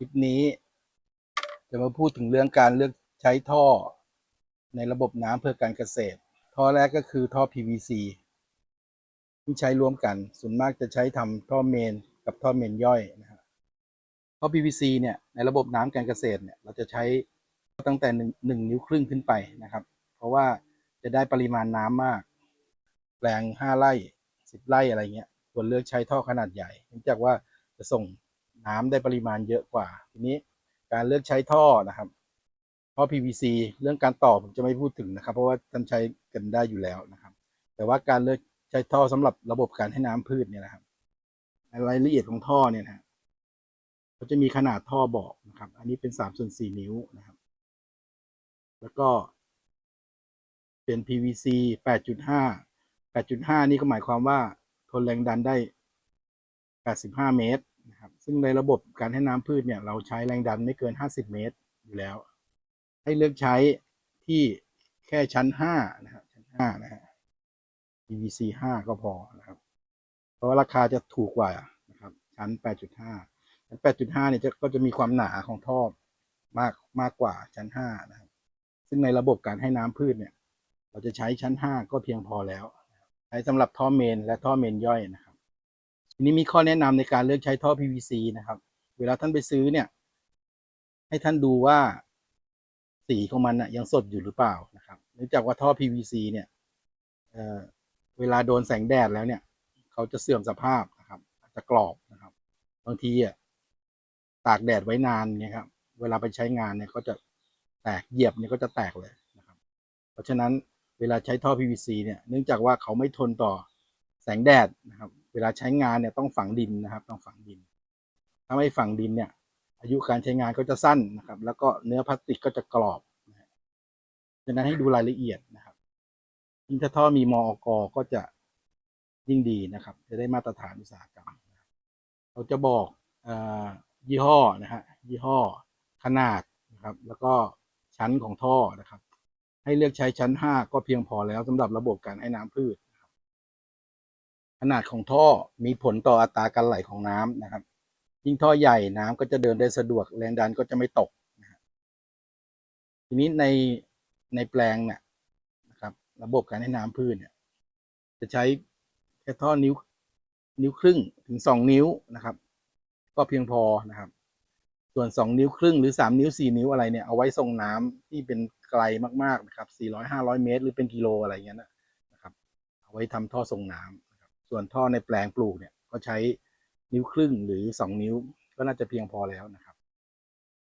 คลิปนี้ จะมาพูดถึงเรื่องการเลือกใช้ท่อในระบบน้ำเพื่อการเกษตร ท่อแรกก็คือท่อ PVC ที่ใช้ร่วมกัน ส่วนมากจะใช้ทำท่อเมนกับท่อเมนย่อยนะครับท่อ PVC เนี่ยในระบบน้ำการเกษตรเนี่ยเราจะใช้ตั้งแต่หนึ่งนิ้วครึ่งขึ้นไปนะครับ เพราะว่าจะได้ปริมาณน้ำมาก แปลงห้าไร่สิบไร่อะไรเงี้ยควรเลือกใช้ท่อขนาดใหญ่เนื่องจากว่าจะส่ง น้ำได้ปริมาณเยอะกว่า ทีนี้การเลือกใช้ท่อนะครับท่อ PVC เรื่องการต่อผมจะไม่พูดถึงนะครับ เพราะว่าท่านใช้กันได้อยู่แล้วนะครับ แต่ว่าการเลือกใช้ท่อสำหรับระบบการให้น้ำพืชเนี่ยนะครับรายละเอียดของท่อเนี่ยนะฮะเขาจะมีขนาดท่อบอกนะครับ อันนี้เป็นสามส่วนสี่นิ้วนะครับ แล้วก็เป็น PVC 8.5 8.5 นี่ก็หมายความว่าทนแรงดันได้ 85 เมตร นะครับ ซึ่งในระบบการให้น้ำพืชเนี่ยเราใช้แรงดันไม่เกิน 50 เมตรอยู่แล้ว ให้เลือกใช้ที่แค่ชั้น 5 นะครับ ชั้น 5 นะฮะ PVC 5 ก็พอนะครับ เพราะว่าราคาจะถูกกว่านะครับ ชั้น 8.5 ชั้น 8.5 เนี่ยจะก็จะมีความหนาของท่อมากมากกว่าชั้น 5 นะครับ ซึ่งในระบบการให้น้ำพืชเนี่ย เราจะใช้ชั้น 5 ก็เพียงพอแล้ว ใช้สำหรับท่อเมนและท่อเมนย่อยนะครับ ทีนี้มีข้อแนะนำในการเลือกใช้ท่อ PVC นะครับ เวลาท่านไปซื้อเนี่ย ให้ท่านดูว่าสีของมันนะยังสดอยู่หรือเปล่านะครับเนื่องจากว่าท่อ PVC เนี่ยเเวลาโดนแสงแดดแล้วเนี่ย เขาจะเสื่อมสภาพนะครับอาจจะกรอบนะครับ บางทีอะตากแดดไว้นานเนี่ยครับ เวลาไปใช้งานเนี่ยก็จะแตกเหยียบเนี่ยก็จะแตกเลยนะครับ เพราะฉะนั้นเวลาใช้ท่อ PVC เนี่ย เนื่องจากว่าเขาไม่ทนต่อแสงแดดนะครับ เวลาใช้งานเนี่ยต้องฝังดินนะครับ ต้องฝังดิน ถ้าไม่ฝังดินเนี่ย อายุการใช้งานก็จะสั้นนะครับ แล้วก็เนื้อพลาสติกก็จะกรอบนะฮะดังนั้นให้ดูรายละเอียดนะครับยิ่งถ้าท่อมีมอกก็จะยิ่งดีนะครับ จะได้มาตรฐานอุตสาหกรรมเราจะบอกอยี่ห้อนะฮะยี่ห้อขนาดนะครับ แล้วก็ชั้นของท่อนะครับ ให้เลือกใช้ชั้น 5 ก็เพียงพอแล้วสำหรับระบบการให้น้ำพืช ขนาดของท่อมีผลต่ออัตราการไหลของน้ำนะครับ ยิ่งท่อใหญ่น้ำก็จะเดินได้สะดวกแรงดันก็จะไม่ตกนะครับทีนี้ในในแปลงเนี่ยนะครับ ระบบการให้น้ำพืชเนี่ย จะใช้แค่ท่อนิ้วนิ้วครึ่งถึงสองนิ้วนะครับ ก็เพียงพอนะครับ ส่วนสองนิ้วครึ่งหรือสามนิ้วสี่นิ้วอะไรเนี่ยเอาไว้ส่งน้ำที่เป็นไกลมากๆนะครับสี่ร้อยห้าร้อยเมตร หรือเป็นกิโลอะไรเงี้ยนะครับ เอาไว้ทำท่อส่งน้ำนะครับ ส่วนท่อในแปลงปลูกเนี่ยก็ใช้นิ้วครึ่งหรือสองนิ้วก็น่าจะเพียงพอแล้วนะครับ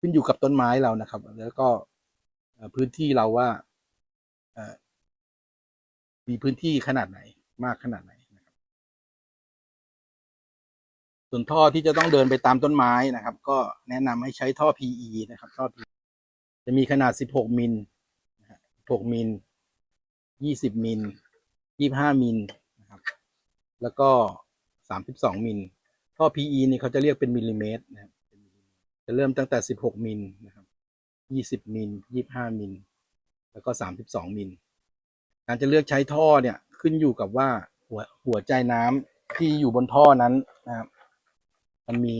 ขึ้นอยู่กับต้นไม้เรานะครับ แล้วก็พื้นที่เราว่ามีพื้นที่ขนาดไหนมากขนาดไหนนะครับ ส่วนท่อที่จะต้องเดินไปตามต้นไม้นะครับ ก็แนะนำให้ใช้ท่อ PE นะครับท่อ PE จะมีขนาด 16 มิล16มิล 20 มิล 25 มิล แล้วก็32มิลท่อ PE นี่เขาจะเรียกเป็นมิลลิเมตรนะครับจะเริ่มตั้งแต่16มิลนะครับ20มิล25มิลแล้วก็32มิลการจะเลือกใช้ท่อเนี่ยขึ้นอยู่กับว่าหัวหัวใจน้ำที่อยู่บนท่อนั้นนะครับ มันมี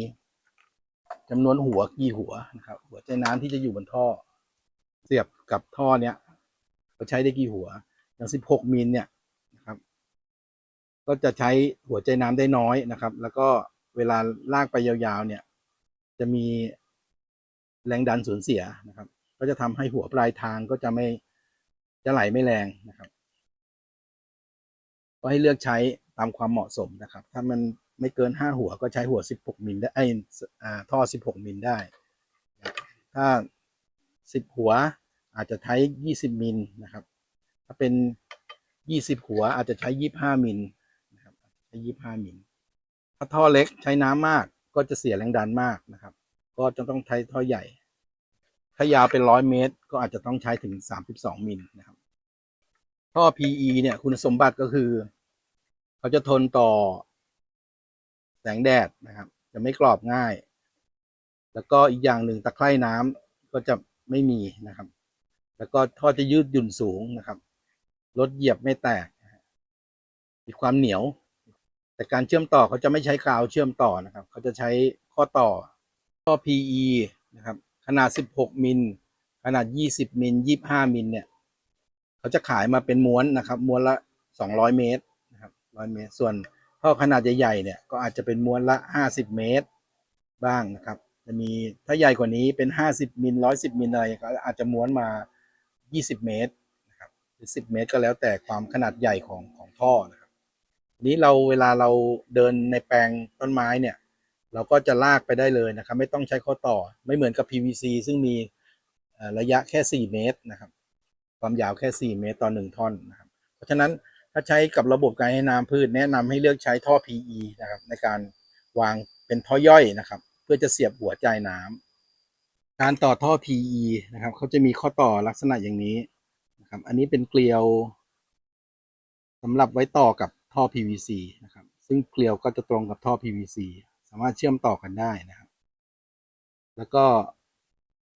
จำนวนหัวกี่หัวนะครับ หัวใจน้ำที่จะอยู่บนท่อ เสียบกับท่อเนี้ยเราใช้ได้กี่หัวอย่าง16มิลเนี่ย ก็จะใช้หัวใจน้ำได้น้อยนะครับ แล้วก็เวลาลากไปยาวๆเนี่ย จะมีแรงดันสูญเสียนะครับ ก็จะทำให้หัวปลายทางก็จะไม่จะไหลไม่แรงนะครับ ก็ให้เลือกใช้ตามความเหมาะสมนะครับ ถ้ามันไม่เกินห้าหัวก็ใช้หัว16มิลได้ไอ้อ่าท่อ16มิลได้ ถ้า10หัวอาจจะใช้20มิลนะครับ ถ้าเป็น20หัวอาจจะใช้25มิล นะครับใช้25มิลถ้าท่อเล็กใช้น้ำมากก็จะเสียแรงดันมากนะครับ ก็จะต้องใช้ท่อใหญ่ ถ้ายาวเป็นร้อยเมตร ก็อาจจะต้องใช้ถึง32มิลนะครับ ท่อ PE เนี่ยคุณสมบัติก็คือ เขาจะทนต่อแสงแดดนะครับ จะไม่กรอบง่าย แล้วก็อีกอย่างหนึ่งตะไคร่น้ำก็จะไม่มีนะครับ แล้วก็ท่อจะยืดหยุ่นสูงนะครับรถเหยียบไม่แตกมีความเหนียว แต่การเชื่อมต่อเขาจะไม่ใช้กาวเชื่อมต่อนะครับ เขาจะใช้ข้อต่อท่อ PE นะครับ ขนาด 16 มิล ขนาด 20 มิล 25 มิลเนี่ย เขาจะขายมาเป็นม้วนนะครับ ม้วนละ 200 เมตรนะครับ100 เมตร ส่วนท่อขนาดใหญ่ๆเนี่ย ก็อาจจะเป็นม้วนละ 50 เมตรบ้างนะครับ จะมีถ้าใหญ่กว่านี้เป็น 50 มิล 110 มิลอะไรก็อาจจะม้วนมา 20 เมตรนะครับหรือ 10 เมตรก็แล้วแต่ความขนาดใหญ่ของของท่อนะ นี้เราเวลาเราเดินในแปลงต้นไม้เนี่ย เราก็จะลากไปได้เลยนะครับ ไม่ต้องใช้ข้อต่อไม่เหมือนกับ PVC ซึ่งมีระยะแค่ 4 เมตรนะครับ ความยาวแค่ 4 เมตรต่อ1ท่อนนะครับ เพราะฉะนั้นถ้าใช้กับระบบการให้น้ำพืชแนะนำให้เลือกใช้ท่อ PE นะครับในการวางเป็นท่อย่อยนะครับ เพื่อจะเสียบหัวจ่ายน้ำการต่อท่อ PE นะครับเขาจะมีข้อต่อลักษณะอย่างนี้นะครับ อันนี้เป็นเกลียวสำหรับไว้ต่อกับ ท่อ PVC นะครับ ซึ่งเกลียวก็จะตรงกับท่อ PVC สามารถเชื่อมต่อกันได้นะครับ แล้วก็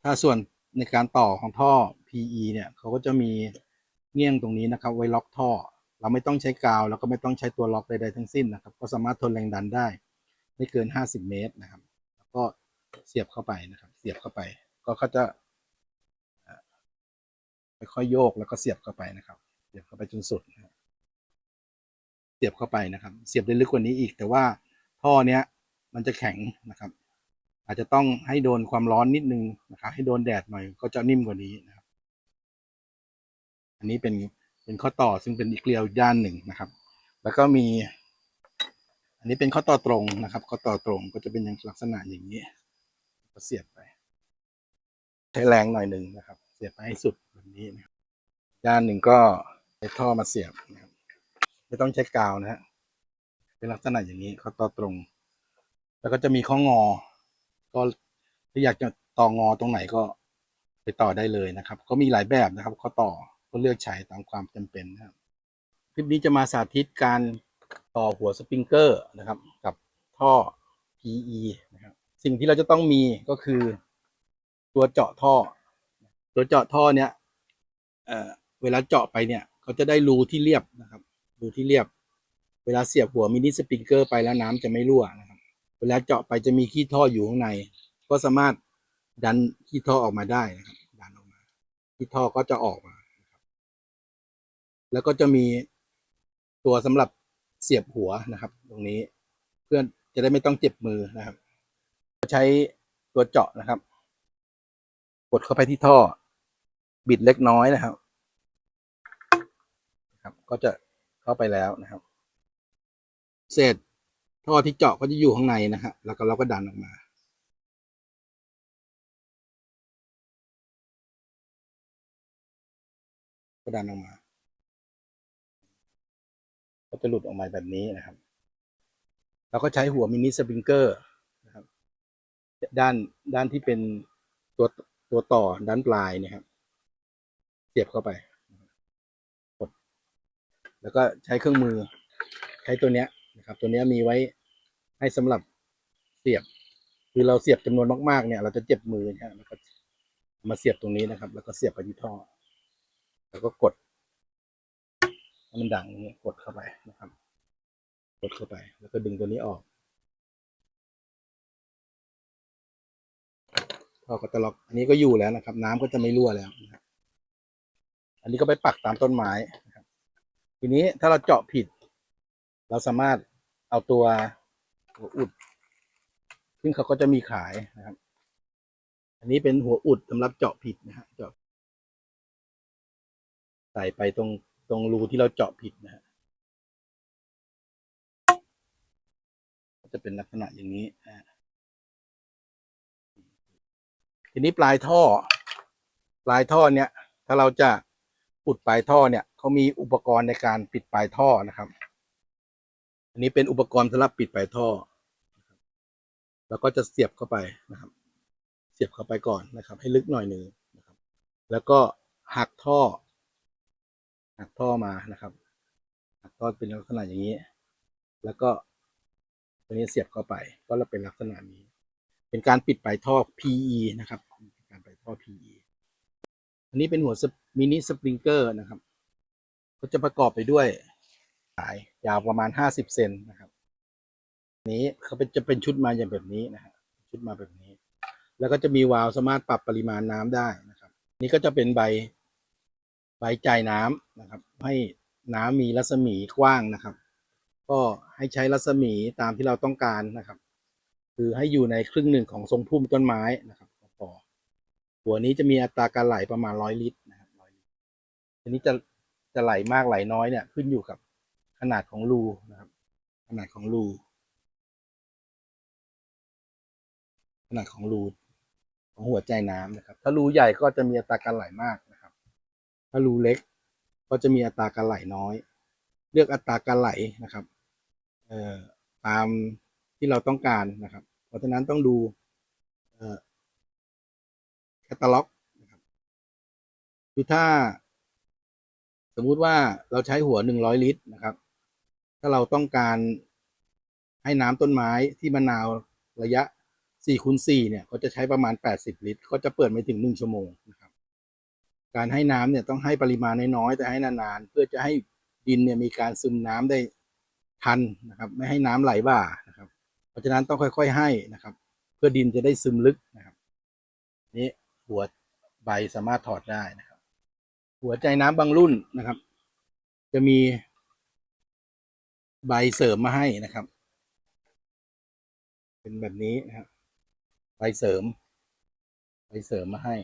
ถ้าส่วนในการต่อของท่อ PE เนี่ยเขาก็จะมีเงี้ยงตรงนี้นะครับ ไว้ล็อกท่อ เราไม่ต้องใช้กาว แล้วก็ไม่ต้องใช้ตัวล็อกใดๆทั้งสิ้นนะครับ ก็สามารถทนแรงดันได้ ไม่เกิน 50 เมตรนะครับ แล้วก็เสียบเข้าไปนะครับ เสียบเข้าไป ก็เขาจะค่อยโยกแล้วก็เสียบเข้าไปนะครับ เสียบเข้าไปจนสุดนะครับ สียบเข้าไปนะครับ เสียบได้ลึกกว่านี้อีก แต่ว่าท่อเนี้ยมันจะแข็งนะครับ อาจจะต้องให้โดนความร้อนนิดนึงนะครับ ให้โดนแดดหน่อยก็จะนิ่มกว่านี้นะครับ อันนี้เป็นเป็นข้อต่อซึ่งเป็นอีกเกลียวด้านหนึ่งนะครับ แล้วก็มี อันนี้เป็นข้อต่อตรงนะครับ ข้อต่อตรงก็จะเป็นอย่างลักษณะอย่างนี้ก็เสียบไป ใช้แรงหน่อยหนึ่งนะครับ เสียบไปให้สุดแบบนี้นะครับด้านหนึ่งก็ใช้ท่อมาเสียบนะครับ ไม่ต้องใช้กาวนะฮะ เป็นลักษณะอย่างนี้เข้อต่อตรง แล้วก็จะมีข้องอ ก็ถ้าอยากจะต่องอตรงไหนก็ไปต่อได้เลยนะครับ ก็มีหลายแบบนะครับข้อต่อก็เลือกใช้ตามความจำเป็นนะครับ คลิปนี้จะมาสาธิตการต่อหัวสปริงเกอร์นะครับ กับท่อ PE นะครับ สิ่งที่เราจะต้องมีก็คือตัวเจาะท่อ ตัวเจาะท่อเนี้ยเเวลาเจาะไปเนี่ย เขาจะได้รูที่เรียบนะครับ รูที่เรียบ เวลาเสียบหัวมินิสปริงเกอร์ไปแล้วน้ำจะไม่รั่วนะครับ เวลาเจาะไปจะมีขี้ท่ออยู่ข้างใน ก็สามารถดันขี้ท่อออกมาได้นะครับ ดันออกมาขี้ท่อก็จะออกมาครับแล้วก็จะมีตัวสำหรับเสียบหัวนะครับ ตรงนี้เพื่อนจะได้ไม่ต้องเจ็บมือนะครับใช้ตัวเจาะนะครับ กดเข้าไปที่ท่อ บิดเล็กน้อยนะครับนะครับ ก็จะ เข้าไปแล้วนะครับ เสร็จท่อที่เจาะก็จะอยู่ข้างในนะฮะแล้วก็เราก็ดันออกมา ก็ดันออกมา ก็จะหลุดออกมาแบบนี้นะครับเราก็ใช้หัวมินิสปริงเกอร์นะครับด้านด้านที่เป็นตัวตัวต่อด้านปลายเนี่ยครับเสียบเข้าไป แล้วก็ใช้เครื่องมือ ใช้ตัวเนี้ยนะครับ ตัวเนี้ยมีไว้ให้สำหรับเสียบ คือเราเสียบจำนวนมากๆเนี่ย เราจะเจ็บมือนะฮะแล้วก็มาเสียบตรงนี้นะครับ แล้วก็เสียบไปที่ท่อ แล้วก็กดให้มันดังอย่างนี้กดเข้าไปนะครับ กดเข้าไป แล้วก็ดึงตัวนี้ออกท่อก็จะล็อกอันนี้ก็อยู่แล้วนะครับ น้ำก็จะไม่รั่วแล้ว อันนี้ก็ไปปักตามต้นไม้ ทีนี้ถ้าเราเจาะผิด เราสามารถเอาตัวหัวอุด ซึ่งเขาก็จะมีขายนะครับ อันนี้เป็นหัวอุดสำหรับเจาะผิดนะฮะเจาะใส่ไปตรงตรงรูที่เราเจาะผิดนะฮะก็จะเป็นลักษณะอย่างนี้ทีนี้ปลายท่อ ปลายท่อเนี่ย ถ้าเราจะอุดปลายท่อเนี่ย เขามีอุปกรณ์ในการปิดปลายท่อนะครับ อันนี้เป็นอุปกรณ์สำหรับปิดปลายท่อแล้วก็จะเสียบเข้าไปนะครับ เสียบเข้าไปก่อนนะครับ ให้ลึกหน่อยหนึ่งนะครับ แล้วก็หักท่อ หักท่อมานะครับ หักท่อเป็นลักษณะอย่างนี้ แล้วก็ตัวนี้เสียบเข้าไป ก็จะเป็นลักษณะนี้ เป็นการปิดปลายท่อ PE นะครับ การปลายท่อ PE อันนี้เป็นหัวมินิสปริงเกอร์นะครับ ก็จะประกอบไปด้วยสายยาวประมาณ50เซนนะครับ นี้เขาเป็นจะเป็นชุดมาอย่างแบบนี้นะฮะชุดมาแบบนี้ แล้วก็จะมีวาล์วสามารถปรับปริมาณน้ำได้นะครับ นี่ก็จะเป็นใบใบจ่ายน้ำนะครับ ให้น้ำมีรัศมีกว้างนะครับ ก็ให้ใช้รัศมีตามที่เราต้องการนะครับ คือให้อยู่ในครึ่งหนึ่งของทรงพุ่มต้นไม้นะครับพอหัวนี้จะมีอัตราการไหลประมาณร้อยลิตรนะครับร้อยลิตรทีนี้จะ จะไหลมากไหลน้อยเนี่ยขึ้นอยู่กับขนาดของรูนะครับ ขนาดของรู ขนาดของรูของหัวใจน้ำนะครับ ถ้ารูใหญ่ก็จะมีอัตราการไหลมากนะครับ ถ้ารูเล็กก็จะมีอัตราการไหลน้อย เลือกอัตราการไหลนะครับเอ่อตามที่เราต้องการนะครับ เพราะฉะนั้นต้องดูเอ่อแคตตาล็อกนะครับคือถ้า สมมุติว่าเราใช้หัวหนึ่งร้อยลิตรนะครับ ถ้าเราต้องการให้น้ำต้นไม้ที่มะนาวระยะ4คูณ4เนี่ยก็จะใช้ประมาณ80ลิตรก็จะเปิดไม่ถึง1ชั่วโมงนะครับ การให้น้ำเนี่ยต้องให้ปริมาณน้อยๆแต่ให้นานๆ เพื่อจะให้ดินเนี่ยมีการซึมน้ำได้ทันนะครับ ไม่ให้น้ำไหลบ่านะครับ เพราะฉะนั้นต้องค่อย ๆให้นะครับ เพื่อดินจะได้ซึมลึกนะครับ นี้หัวใบสามารถถอดได้นะครับ หัวใจน้ำบางรุ่นนะครับ จะมีใบเสริมมาให้นะครับ เป็นแบบนี้นะครับ ใบเสริม ใบเสริมมาให้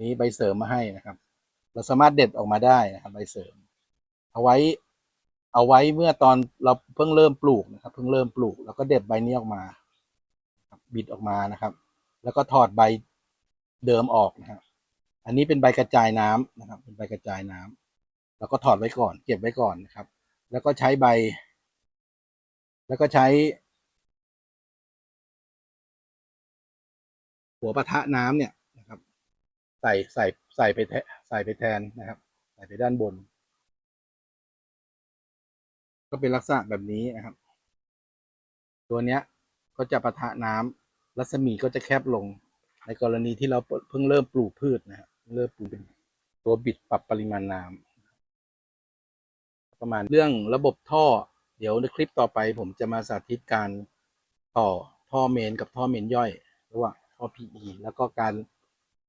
นี้ใบเสริมมาให้นะครับ เราสามารถเด็ดออกมาได้นะครับใบเสริม เอาไว้ เอาไว้เมื่อตอนเราเพิ่งเริ่มปลูกนะครับ เพิ่งเริ่มปลูก แล้วก็เด็ดใบนี้ออกมา บิดออกมานะครับ แล้วก็ถอดใบ เดิมออกนะครับอันนี้เป็นใบกระจายน้ำนะครับ เป็นใบกระจายน้ำแล้วก็ถอดไว้ก่อน เก็บไว้ก่อนนะครับ แล้วก็ใช้ใบ แล้วก็ใช้ หัวปะทะน้ำเนี่ยนะครับ ใส่ใส่ใส่ไปแทใส่ไปแทนนะครับ ใส่ไปด้านบน ก็เป็นลักษณะแบบนี้นะครับ ตัวเนี้ยก็จะปะทะน้ำรัศมีก็จะแคบลง ในกรณีที่เราเพิ่งเริ่มปลูกพืชนะครับเริ่มปลูกเป็นตัวบิดปรับปริมาณน้ำประมาณเรื่องระบบท่อ เดี๋ยวในคลิปต่อไป ผมจะมาสาธิตการต่อท่อเมนกับท่อเมนย่อยระหว่างท่อ PE แล้วก็การ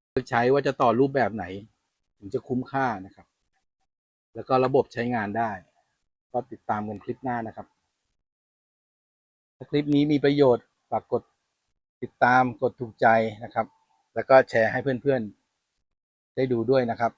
เลือกใช้ว่าจะต่อรูปแบบไหน ถึงจะคุ้มค่านะครับ แล้วก็ระบบใช้งานได้ ก็ติดตามกันคลิปหน้านะครับถ้าคลิปนี้มีประโยชน์ฝากกด ติดตามกดถูกใจนะครับ แล้วก็แชร์ให้เพื่อนๆ ได้ดูด้วยนะครับ